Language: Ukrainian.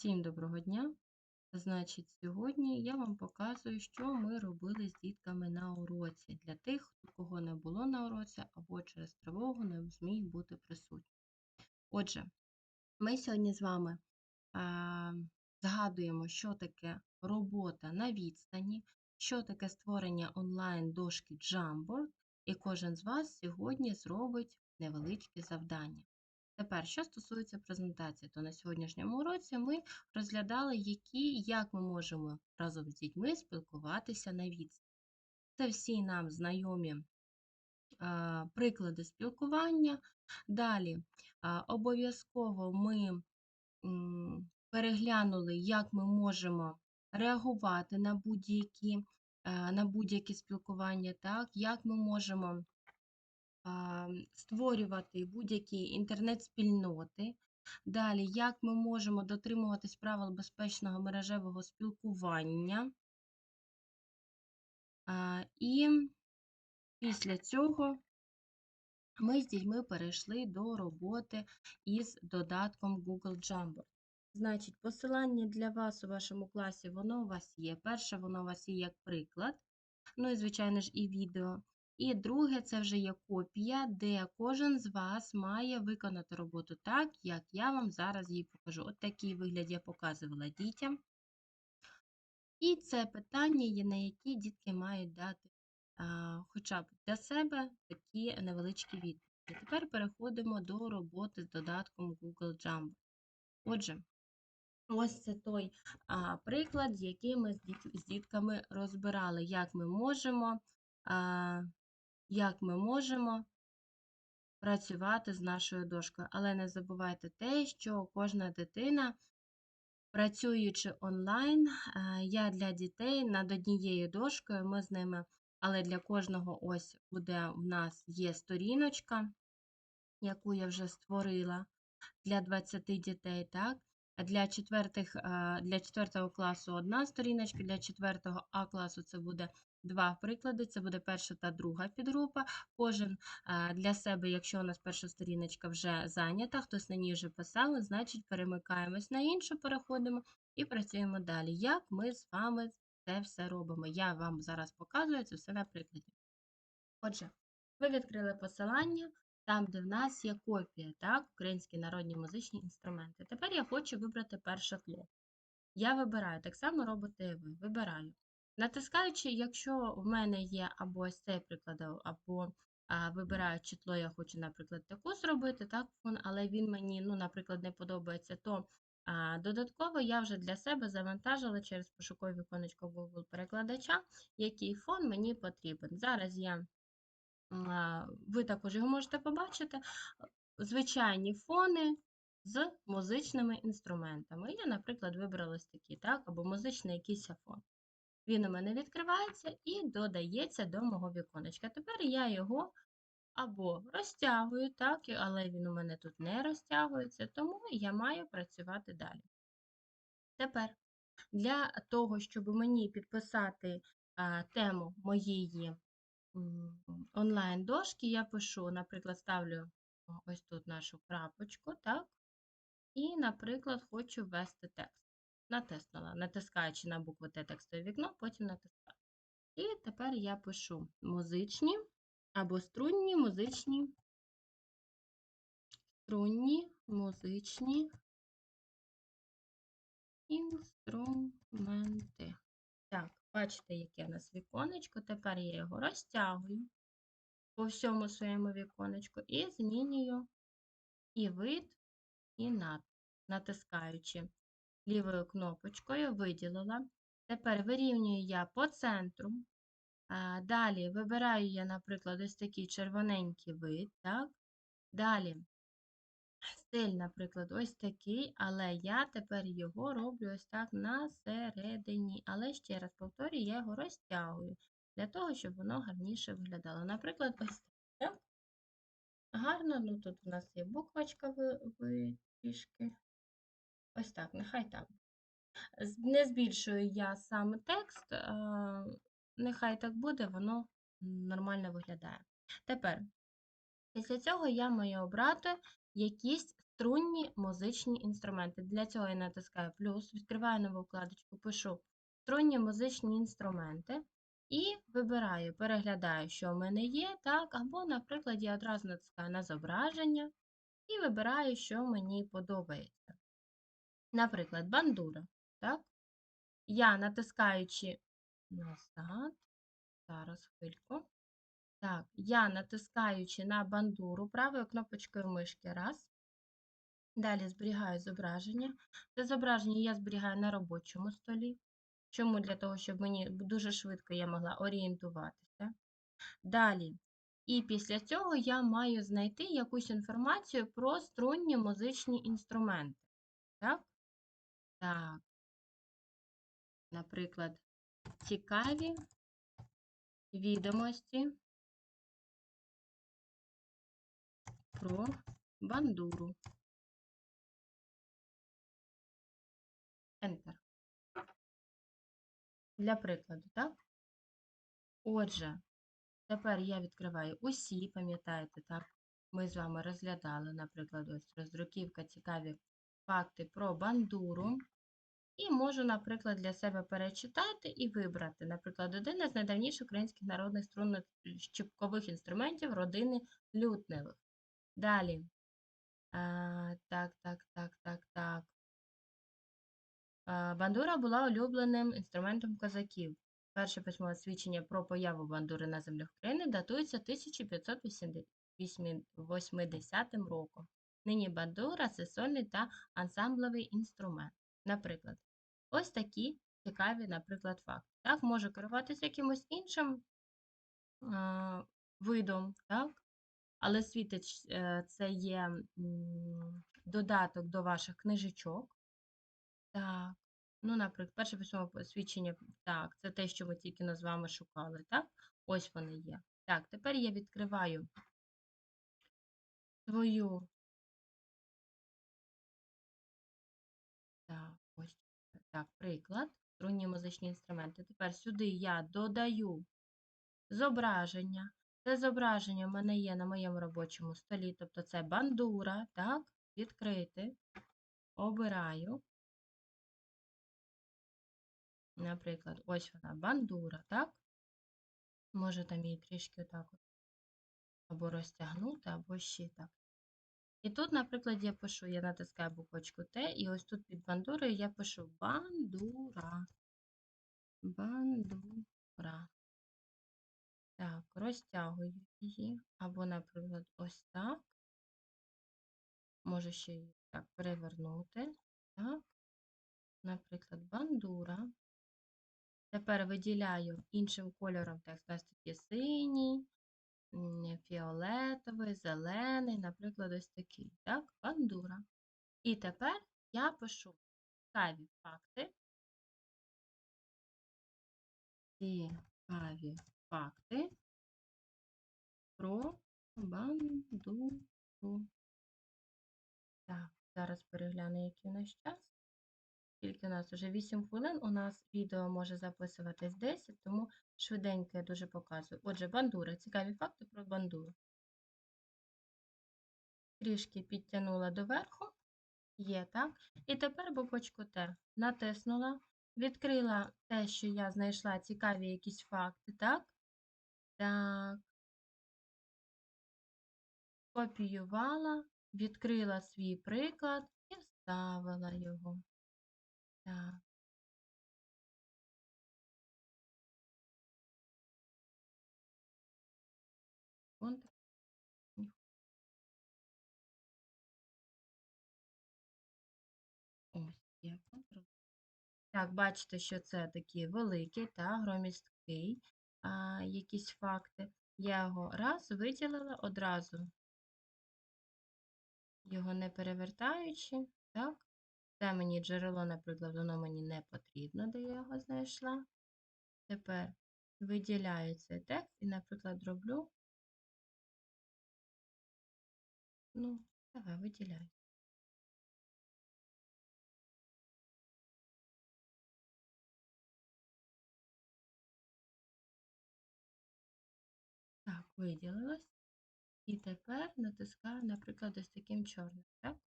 Всім доброго дня! Значить, сьогодні я вам показую, що ми робили з дітками на уроці для тих, кого не було на уроці або через тривогу не зміг бути присутній. Отже, ми сьогодні з вами згадуємо, що таке робота на відстані, що таке створення онлайн-дошки Jamboard, і кожен з вас сьогодні зробить невеличке завдання. Тепер, що стосується презентації, то на сьогоднішньому уроці ми розглядали, які, як ми можемо разом з дітьми спілкуватися на відстані. Це всі нам знайомі а, приклади спілкування. Далі обов'язково ми м, переглянули, як ми можемо реагувати на будь-які на будь-які спілкування, так, як ми можемо створювати будь-які інтернет-спільноти. Далі, як ми можемо дотримуватись правил безпечного мережевого спілкування. І після цього ми з дітьми перейшли до роботи із додатком Google Jamboard. Значить, посилання для вас у вашому класі, воно у вас є. Перше, воно у вас є як приклад, ну і, звичайно ж, і відео. І друге, це вже є копія, де кожен з вас має виконати роботу так, як я вам зараз її покажу. От такий вигляд я показувала дітям. І це питання є, на які дітки мають дати а, хоча б для себе такі невеличкі відповіді. Тепер переходимо до роботи з додатком Google Jumbo. Отже, ось це той а, приклад, який ми з, діт з дітками розбирали, як ми можемо. А, як ми можемо працювати з нашою дошкою. Але не забувайте те, що кожна дитина, працюючи онлайн, я для дітей над однією дошкою, ми з ними, але для кожного ось буде у нас є сторіночка, яку я вже створила для 20 дітей. так? Для четвертих, для 4 класу одна сторіночка, для 4 А класу це буде два приклади. Це буде перша та друга підгрупа. Кожен для себе, якщо у нас перша сторіночка вже зайнята, хтось на ній вже писав, значить перемикаємось на іншу, переходимо і працюємо далі. Як ми з вами це все робимо? Я вам зараз показую це все на прикладі. Отже, ви відкрили посилання. Там, де в нас є копія, так, українські народні музичні інструменти. Тепер я хочу вибрати перше тло. Я вибираю, так само робите і ви. Вибираю Натискаючи, якщо в мене є або ось цей приклад, або а, вибираю число, я хочу, наприклад, таку зробити, так, але він мені, ну, наприклад, не подобається, то а, додатково я вже для себе завантажила через пошукове віконечко Google перекладача, який фон мені потрібен. Зараз я, а, ви також його можете побачити, звичайні фони. З музичними інструментами. Я, наприклад, вибрала ось такий, так, або музичний якийсь фон. Він у мене відкривається і додається до мого віконечка. Тепер я його або розтягую, так, але він у мене тут не розтягується, тому я маю працювати далі. Тепер для того, щоб мені підписати а, тему моєї онлайн-дошки, я пишу, наприклад, ставлю ось тут нашу крапочку, так, і, наприклад, хочу ввести текст натиснула, натискаючи на букву Т текстове вікно, потім натискаю. І тепер я пишу музичні або струнні музичні, струнні музичні інструменти. Так, бачите, яке у нас віконечко. Тепер я його розтягую по всьому своєму віконечку і змінюю і вид, і над, натискаючи лівою кнопочкою виділила. Тепер вирівнюю я по центру. Далі вибираю я, наприклад, ось такий червоненький вид. так? Далі стиль, наприклад, ось такий, але я тепер його роблю ось так на середині. Але ще раз повторюю, я його розтягую, для того, щоб воно гарніше виглядало. Наприклад, ось так. Гарно, ну тут у нас є буквочка витішки. Ось так, нехай так. Не збільшую я сам текст, нехай так буде, воно нормально виглядає. Тепер, після цього я маю обрати якісь струнні музичні інструменти. Для цього я натискаю плюс, відкриваю нову вкладочку, пишу струнні музичні інструменти і вибираю, переглядаю, що в мене є, так, або, наприклад, я одразу натискаю на зображення і вибираю, що мені подобається. Наприклад, бандура. Так? Я натискаючи назад, зараз хвильку. Так, я натискаючи на бандуру правою кнопочкою мишки раз. Далі зберігаю зображення. Це зображення я зберігаю на робочому столі. Чому? Для того, щоб мені дуже швидко я могла орієнтуватися. Далі. І після цього я маю знайти якусь інформацію про струнні музичні інструменти. Так? Так. Наприклад, цікаві відомості про бандуру. Enter. Для прикладу, так? Отже, тепер я відкриваю усі, пам'ятаєте, так? Ми з вами розглядали, наприклад, ось роздруківка цікаві факти про бандуру. І можу, наприклад, для себе перечитати і вибрати, наприклад, один із найдавніших українських народних струнно-щіпкових інструментів родини лютневих. Далі. А, Так, так, так, так, так. А, бандура була улюбленим інструментом козаків. Перше письмове свідчення про появу бандури на землях України датується 1580 роком. Нині бандура це сольний та ансамблевий інструмент. Наприклад, ось такі цікаві, наприклад, факти. Так, може керуватися якимось іншим а, видом, так? але світить е, це є додаток до ваших книжечок. Так, ну, наприклад, перше письмове посвідчення, так, це те, що ми тільки з вами шукали, так? Ось вони є. Так, тепер я відкриваю свою. Так, приклад. Струнні музичні інструменти. Тепер сюди я додаю зображення. Це зображення в мене є на моєму робочому столі, тобто це бандура, так, відкрити, обираю. Наприклад, ось вона бандура, так? Може там її трішки отак або розтягнути, або ще так. І тут, наприклад, я пишу, я натискаю буквочку Т, і ось тут під бандурою я пишу бандура. Бандура. Так, розтягую її. Або, наприклад, ось так. Можу ще її так перевернути. Так. Наприклад, бандура. Тепер виділяю іншим кольором текст. У нас тут є синій, фіолетовий, зелений, наприклад, ось такий. Так, бандура. І тепер я пишу цікаві факти. Цікаві факти про бандуру. Так, зараз перегляну, який у нас час. Тільки у нас вже 8 хвилин, у нас відео може записуватись 10, тому швиденько я дуже показую. Отже, бандура. Цікаві факти про бандуру. Трішки підтягнула доверху. Є, так? І тепер буквочку Т натиснула, відкрила те, що я знайшла цікаві якісь факти, так? Так. Копіювала, відкрила свій приклад і вставила його. Так. Ось є контроль. Так, бачите, що це такий великий та громісткий а, якісь факти. Я його раз виділила одразу, його не перевертаючи, так? Це мені джерело, наприклад, воно мені не потрібно, де я його знайшла. Тепер виділяю цей текст і, наприклад, роблю. Ну, давай виділяю. Так, виділилось. І тепер натискаю, наприклад, ось таким чорним. так?